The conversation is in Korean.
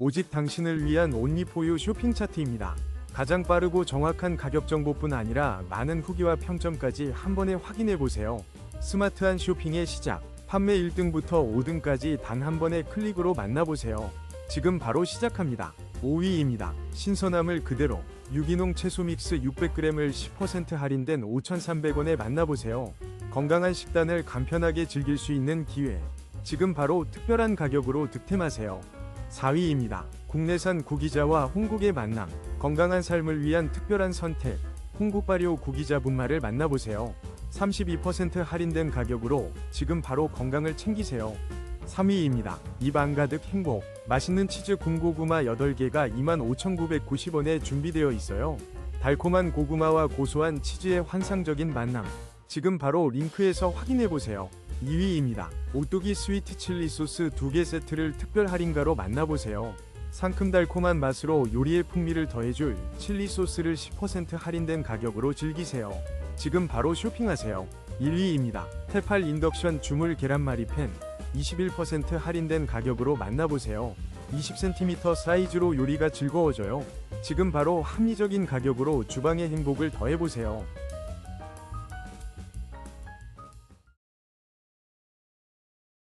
오직 당신을 위한 온리포유 쇼핑 차트입니다. 가장 빠르고 정확한 가격 정보뿐 아니라 많은 후기와 평점까지 한 번에 확인해 보세요. 스마트한 쇼핑의 시작. 판매 1등부터 5등까지 단 한 번의 클릭으로 만나보세요. 지금 바로 시작합니다. 5위입니다. 신선함을 그대로 유기농 채소 믹스 600g을 10% 할인된 5,300원에 만나보세요. 건강한 식단을 간편하게 즐길 수 있는 기회. 지금 바로 특별한 가격으로 득템하세요. 4위입니다. 국내산 구기자와 홍국의 만남. 건강한 삶을 위한 특별한 선택. 홍국 발효 구기자 분말을 만나보세요. 32% 할인된 가격으로 지금 바로 건강을 챙기세요. 3위입니다. 입안 가득 행복. 맛있는 치즈 군고구마 8개가 25,990원에 준비되어 있어요. 달콤한 고구마와 고소한 치즈의 환상적인 만남. 지금 바로 링크에서 확인해 보세요. 2위입니다. 오뚜기 스위트 칠리 소스 2개 세트를 특별 할인가로 만나보세요. 상큼달콤한 맛으로 요리의 풍미를 더해줄 칠리 소스를 10% 할인된 가격으로 즐기세요. 지금 바로 쇼핑하세요. 1위입니다. 테팔 인덕션 주물 계란말이 팬 21% 할인된 가격으로 만나보세요. 20cm 사이즈로 요리가 즐거워져요. 지금 바로 합리적인 가격으로 주방의 행복을 더해보세요.